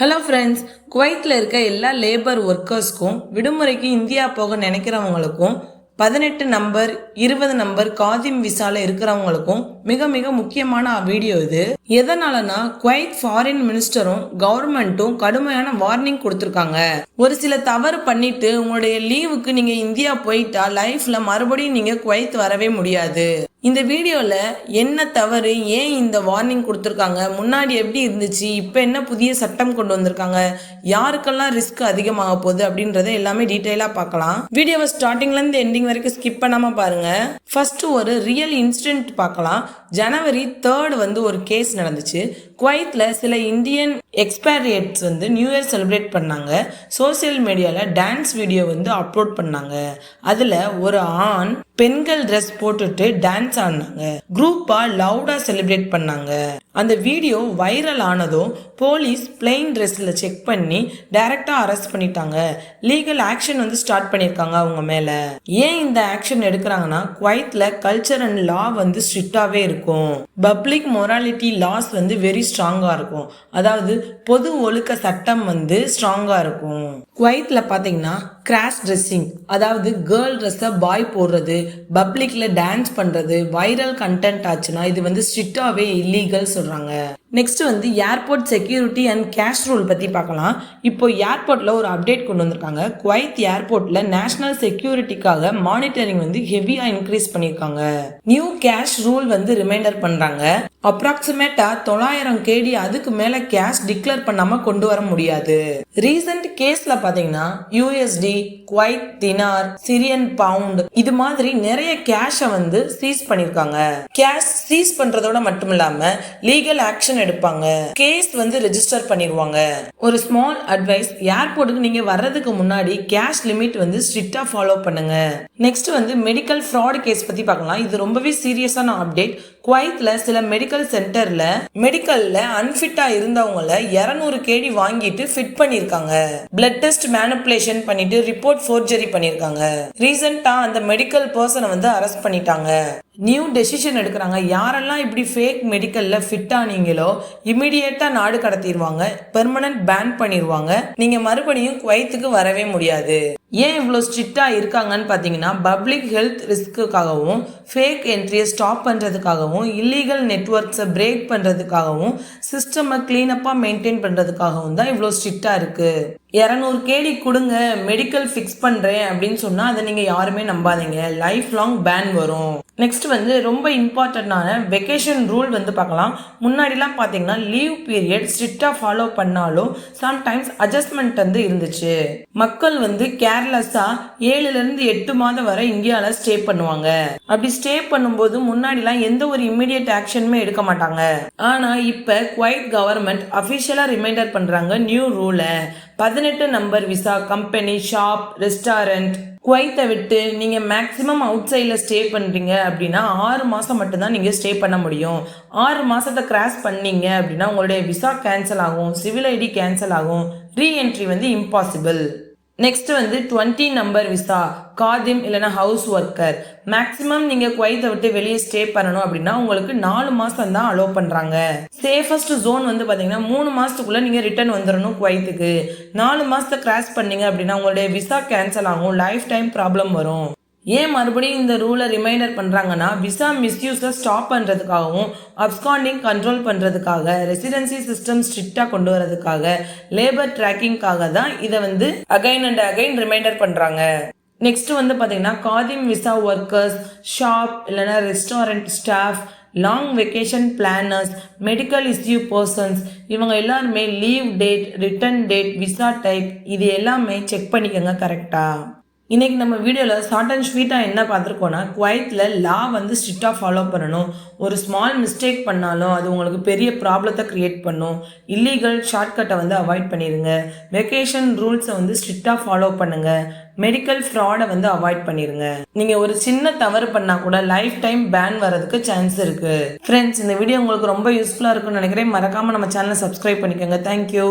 Hello friends குவைத்தில் இருக்க எல்லா லேபர் ஒர்க்கர்ஸ்க்கும் விடுமுறைக்கு இந்தியா போக நினைக்கிறவங்களுக்கும் பதினெட்டு நம்பர் இருபது நம்பர் காதிம் விசாவில் இருக்கிறவங்களுக்கும் மிக மிக முக்கியமான வீடியோ இது. எதனாலனா குவைத் ஃபாரின் மினிஸ்டரும் கவர்மெண்ட்டும் கடுமையான வார்னிங் கொடுத்துருக்காங்க. ஒரு சில தவறு பண்ணிட்டு உங்களுடைய லீவுக்கு நீங்க இந்தியா போயிட்டா லைஃப்ல மறுபடியும் நீங்க குவைத் வரவே முடியாது. இந்த வீடியோவில் என்ன தவறு ஏன் இந்த வார்னிங் கொடுத்துருக்காங்க முன்னாடி எப்படி இருந்துச்சு இப்போ என்ன புதிய சட்டம் கொண்டு வந்திருக்காங்க யாருக்கெல்லாம் ரிஸ்க் அதிகமாக போகுது அப்படின்றத எல்லாமே டீட்டெயிலாக பார்க்கலாம். வீடியோவை ஸ்டார்டிங்லேருந்து எண்டிங் வரைக்கும் ஸ்கிப் பண்ணாமல் பாருங்கள் ஃபர்ஸ்ட் ஒரு ரியல் இன்சிடென்ட் பார்க்கலாம். ஜனவரி தேர்ட் வந்து ஒரு கேஸ் நடந்துச்சு. குவைத்தில் சில இந்தியன் எக்ஸ்பேரியட்ஸ் வந்து நியூ இயர் செலிப்ரேட் பண்ணாங்க. சோசியல் மீடியாவில் டான்ஸ் வீடியோ வந்து அப்லோட் பண்ணாங்க. அதில் ஒரு ஆண் பெண்கள் ட்ரெஸ் போட்டுட்டு டான்ஸ் ஆடினாங்க. குரூப்பாக லவுடாக செலிப்ரேட் பண்ணாங்க. அந்த வீடியோ வைரல் ஆனதும் போலீஸ் பிளெயின் ட்ரெஸ்ஸில் செக் பண்ணி டைரக்டா அரெஸ்ட் பண்ணிட்டாங்க. லீகல் ஆக்ஷன் வந்து ஸ்டார்ட் பண்ணியிருக்காங்க அவங்க மேலே. ஏன் இந்த ஆக்ஷன் எடுக்கிறாங்கன்னா குவைத்தில் கல்ச்சர் அண்ட் லா வந்து ஸ்ட்ரிக்டாகவே இருக்கும். பப்ளிக் மொராலிட்டி லாஸ் வந்து வெரி ஸ்ட்ராங்காக இருக்கும். அதாவது பொது ஒழுக்க சட்டம் வந்து ஸ்ட்ராங்காக இருக்கும். குவைத்தில் பார்த்தீங்கன்னா கிராஷ் ட்ரெஸ்ஸிங் அதாவது கேர்ள் ட்ரெஸ்ஸை பாய் போடுறது பப்ளிக்கில் டான்ஸ் பண்ணுறது வைரல் கண்டென்ட் ஆச்சுன்னா இது வந்து ஸ்ட்ரிக்டாகவே இல்லீகல் சொல்கிறாங்க நெக்ஸ்ட் வந்து airport security and cash rule பற்றி பார்க்கலாம். இப்போ ஏர்போர்ட்டில் ஒரு அப்டேட் கொண்டு வந்திருக்காங்க. குவைத் ஏர்போர்ட்டில் நேஷனல் செக்யூரிட்டிக்காக மானிட்டரிங் வந்து ஹெவியாக இன்க்ரீஸ் பண்ணியிருக்காங்க. நியூ கேஷ் ரூல் வந்து ரிமைண்டர் பண்ணுறாங்க அப்ராக்சிமேட்டாக தொள்ளாயிரம் கேடி அதுக்கு மேலே கேஷ் டிக்ளேர் பண்ணாமல் கொண்டு வர முடியாது. ரீசன்ட் கேஸில் பார்த்தீங்கன்னா USD Kuwait dinar Syrian pound இது மாதிரி நிறைய கேஷை வந்து சீஸ் பண்ணிருக்காங்க. கேஷ் சீஸ் பண்றதோட மட்டும் இல்லாம லீகல் ஆக்ஷன் எடுப்பாங்க. கேஸ் வந்து ரெஜிஸ்டர் பண்ணிடுவாங்க ஒரு ஸ்மால் அட்வைஸ் ஏர்போர்ட்டுக்கு நீங்க வர்றதுக்கு முன்னாடி கேஷ் லிமிட் வந்து ஸ்ட்ரிக்டா ஃபாலோ பண்ணுங்க. நெக்ஸ்ட் வந்து மெடிக்கல் ஃப்ராட் கேஸ் பத்தி பார்க்கலாம். இது ரொம்பவே சீரியஸான அப்டேட் குவைத்ல சில மெடிக்கல் சென்டர்ல மெடிக்கல்ல அன்ஃபிட்டா இருந்தவங்கள 200 கேடி வாங்கிட்டு ஃபிட் பண்ணிருக்காங்க. பிளட் டெஸ்ட் மேனுப்புலேஷன் பண்ணிட்டு ரிப்போர்ட் ஃபோர்ஜரி பண்ணிருக்காங்க. ரீசெண்டாக அந்த மெடிக்கல் பர்சனை வந்து அரெஸ்ட் பண்ணிட்டாங்க. நியூ டெசிஷன் எடுக்கிறாங்க. யாரெல்லாம் இப்படி ஃபேக் மெடிக்கலில் ஃபிட் ஆனீங்களோ இமிடியேட்டாக நாடு கடத்திடுவாங்க பெர்மனன்ட் பேன் பண்ணிடுவாங்க நீங்கள் மறுபடியும் குவைத்துக்கு வரவே முடியாது. ஏன் இவ்வளோ ஸ்ட்ரிக்டாக இருக்காங்கன்னு பார்த்தீங்கன்னா பப்ளிக் ஹெல்த் ரிஸ்க்குக்காகவும் ஃபேக் என்ட்ரியை ஸ்டாப் பண்ணுறதுக்காகவும் இல்லீகல் நெட்ஒர்க்ஸை பிரேக் பண்ணுறதுக்காகவும் சிஸ்டமை க்ளீனப்பாக மெயின்டைன் பண்ணுறதுக்காகவும் தான் இவ்வளோ ஸ்ட்ரிக்டாக இருக்குது இரநூறு கேடி கொடுங்க மெடிக்கல் ஃபிக்ஸ் பண்ணுறேன் அப்படின்னு சொன்னால் அதை நீங்கள் யாருமே நம்பாதீங்க. லைஃப் லாங் பேன் வரும். நெக்ஸ்ட் வந்து ரொம்ப இம்பார்ட்டண்ட்டான வெக்கேஷன் ரூல் வந்து பார்க்கலாம். முன்னாடிலாம் பார்த்தீங்கன்னா லீவ் பீரியட் ஸ்ட்ரிக்டாக ஃபாலோ பண்ணாலும் சம்டைம்ஸ் அட்ஜஸ்ட்மெண்ட் வந்து இருந்துச்சு. மக்கள் வந்து கேர்லெஸ்ஸாக ஏழுலேருந்து எட்டு மாதம் வரை இந்தியாவில் ஸ்டே பண்ணுவாங்க. அப்படி ஸ்டே பண்ணும்போது முன்னாடிலாம் எந்த ஒரு இம்மிடியட் ஆக்ஷனுமே எடுக்க மாட்டாங்க. ஆனால் இப்போ குவைட் கவர்மெண்ட் அஃபிஷியலாக ரிமைண்டர் பண்ணுறாங்க நியூ ரூலை பதினெட்டு number visa company shop restaurant குவைத்தை விட்டு நீங்கள் மேக்ஸிமம் அவுட் சைடில் ஸ்டே பண்ணுறீங்க அப்படின்னா ஆறு மாதம் மட்டும்தான் நீங்கள் ஸ்டே பண்ண முடியும். ஆறு மாதத்தை கிராஸ் பண்ணீங்க அப்படின்னா உங்களுடைய விசா கேன்சல் ஆகும் சிவில் ஐடி கேன்சல் ஆகும் ரீஎன்ட்ரி வந்து இம்பாசிபிள் நெக்ஸ்ட் வந்து டுவெண்ட்டி நம்பர் விசா காதிம் இல்லைனா ஹவுஸ் ஒர்க்கர் மேக்ஸிமம் நீங்கள் குவைத்தை விட்டு வெளியே ஸ்டே பண்ணணும் அப்படின்னா உங்களுக்கு நாலு மாதம் தான் அலோவ் பண்ணுறாங்க சேஃபஸ்ட் ஜோன் வந்து பார்த்தீங்கன்னா மூணு மாதத்துக்குள்ளே நீங்கள் ரிட்டர்ன் வந்துடணும் குவைத்துக்கு. நாலு மாதத்தை கிராஸ் பண்ணீங்க அப்படின்னா உங்களுடைய விசா கேன்சல் ஆகும் லைஃப் டைம் ப்ராப்ளம் வரும். ஏன் மறுபடியும் இந்த ரூலை ரிமைண்டர் பண்ணுறாங்கன்னா விசா மிஸ்யூஸை ஸ்டாப் பண்ணுறதுக்காகவும் அப்ஸ்காண்டிங் கண்ட்ரோல் பண்ணுறதுக்காக ரெசிடென்சி சிஸ்டம் ஸ்ட்ரிக்டாக கொண்டு வரதுக்காக லேபர் ட்ராக்கிங்காக தான் இதை வந்து அகைன் அண்ட் அகைன் ரிமைண்டர் பண்ணுறாங்க நெக்ஸ்ட் வந்து பார்த்தீங்கன்னா காதிம் விசா ஒர்க்கர்ஸ் ஷாப் இல்லைன்னா restaurant staff long vacation planners medical issue persons இவங்க எல்லாருமே leave date return date visa type இது எல்லாமே செக் பண்ணிக்கோங்க கரெக்டாக இன்றைக்கி நம்ம வீடியோவில் ஷார்ட் அண்ட் ஸ்வீட்டாக என்ன பார்த்துருக்கோன்னா குவைத்தில் லா வந்து ஸ்ட்ரிக்டாக ஃபாலோ பண்ணணும். ஒரு ஸ்மால் மிஸ்டேக் பண்ணாலும் அது உங்களுக்கு பெரிய ப்ராப்ளத்தை க்ரியேட் பண்ணும். இல்லீகல் ஷார்ட்கட்டை வந்து அவாய்ட் பண்ணிடுங்க வெக்கேஷன் ரூல்ஸை வந்து ஸ்ட்ரிக்டாக ஃபாலோ பண்ணுங்கள் மெடிக்கல் ஃப்ராடை வந்து அவாய்ட் பண்ணிடுங்க நீங்கள் ஒரு சின்ன தவறு பண்ணால் கூட லைஃப் டைம் பேன் வரதுக்கு சான்ஸ் இருக்குது ஃப்ரெண்ட்ஸ் இந்த வீடியோ உங்களுக்கு ரொம்ப யூஸ்ஃபுல்லாக இருக்கும்னு நினைக்கிறேன். மறக்காமல் நம்ம சேனலை சப்ஸ்கிரைப் பண்ணிக்கோங்க. தேங்க்யூ